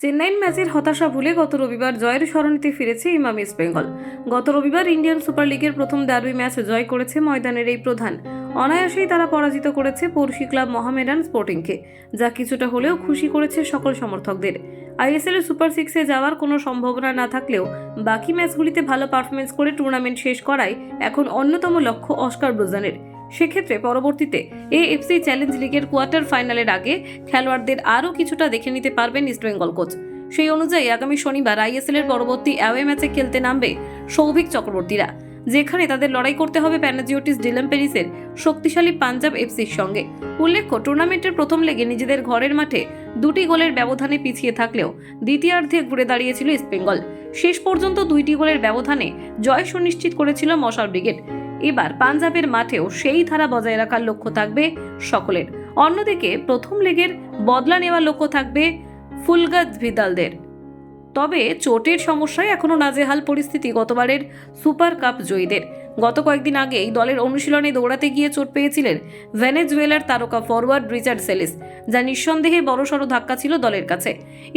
চেন্নাইন ম্যাচের হতাশা ভুলে গত রবিবার জয়ের স্মরণীতে ফিরেছে ইমাম ইস্ট বেঙ্গল। গত রবিবার ইন্ডিয়ান সুপার লিগের প্রথম ডার্বি ম্যাচ জয় করেছে ময়দানের এই প্রধান। অনায়াসেই তারা পরাজিত করেছে পড়শি ক্লাব মহামেডান স্পোর্টিংকে, যা কিছুটা হলেও খুশি করেছে সকল সমর্থকদের। আইএসএল সুপার সিক্সে যাওয়ার কোনো সম্ভাবনা না থাকলেও বাকি ম্যাচগুলিতে ভালো পারফরমেন্স করে টুর্নামেন্ট শেষ করাই এখন অন্যতম লক্ষ্য অস্কার ব্রোজানের। সেক্ষেত্রে পরবর্তীতে এএফসি চ্যালেঞ্জ লিগের কোয়ার্টার ফাইনালের আগে খেলোয়াড়দের আরও কিছুটা দেখে নিতে পারবেন ইস্টবেঙ্গল কোচ সেই অনুযায়ী আগামী শনিবার আইএসএল এর পরবর্তী অ্যাওয়ে ম্যাচে খেলতে নামবে সৌভিক চক্রবর্তীরা, যেখানে তাদের লড়াই করতে হবে প্যানাজিওটিস ডিলাম প্যারিসের শক্তিশালী পাঞ্জাব এফসির সঙ্গে। উল্লেখ্য টুর্নামেন্টের প্রথম লেগে নিজেদের ঘরের মাঠে দুটি গোলের ব্যবধানে পিছিয়ে থাকলেও দ্বিতীয়ার্ধে ঘুরে দাঁড়িয়েছিল ইস্টবেঙ্গল শেষ পর্যন্ত দুইটি গোলের ব্যবধানে জয় সুনিশ্চিত করেছিল মশাল ব্রিগেড। এবার পাঞ্জাবের মাঠেও সেই ধারা বজায় রাখার লক্ষ্য থাকবে সকলের। অন্যদিকে প্রথম লেগের বদলা নেওয়ার লক্ষ্য থাকবে ফুলগাজ ভিদালদের। তবে চোটের সমস্যায় এখনও নাজেহাল পরিস্থিতি গতবারের সুপার কাপ জয়ীদের। গত কয়েকদিন আগেই দলের অনুশীলনে দৌড়াতে গিয়ে চোট পেয়েছিলেন ভেনেজুয়েলার তারকা ফরওয়ার্ড রিচার্ড সেলিস, যা নিঃসন্দেহে বড়সড় ধাক্কা ছিল দলের কাছে।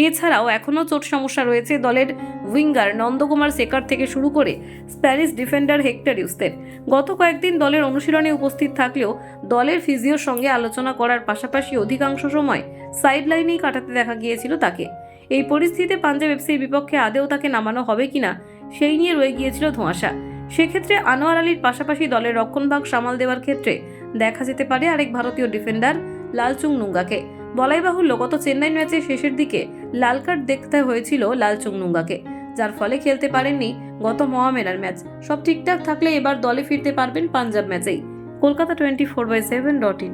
এছাড়াও এখনও চোট সমস্যা রয়েছে দলের উইঙ্গার নন্দকুমার সেকার থেকে শুরু করে স্প্যানিশ ডিফেন্ডার হেক্টর ইউসদের। গত কয়েকদিন দলের অনুশীলনে উপস্থিত থাকলেও দলের ফিজিওর সঙ্গে আলোচনা করার পাশাপাশি অধিকাংশ সময় সাইড লাইনেই কাটাতে দেখা গিয়েছিল তাকে। এই পরিস্থিতিতে পাঞ্জাব এফসির বিপক্ষে আদেও তাকে নামানো হবে কিনা, সেই নিয়ে রয়ে গিয়েছিল ধোঁয়াশা। সেক্ষেত্রে আনোয়ার আলীর পাশাপাশি দলের রক্ষণভাগ সামাল দেওয়ার ক্ষেত্রে দেখা যেতে পারে আরেক ভারতীয় ডিফেন্ডার লালচুং নুঙ্গাকে। বলাই বাহুল্য গত চেন্নাই ম্যাচের শেষের দিকে লাল কার্ড দেখতে হয়েছিল লালচুং নুঙ্গাকে, যার ফলে খেলতে পারেননি গত মহামেলার ম্যাচ। সব ঠিকঠাক থাকলে এবার দলে ফিরতে পারবেন পাঞ্জাব ম্যাচেই। Kolkata twenty four by seven dot in.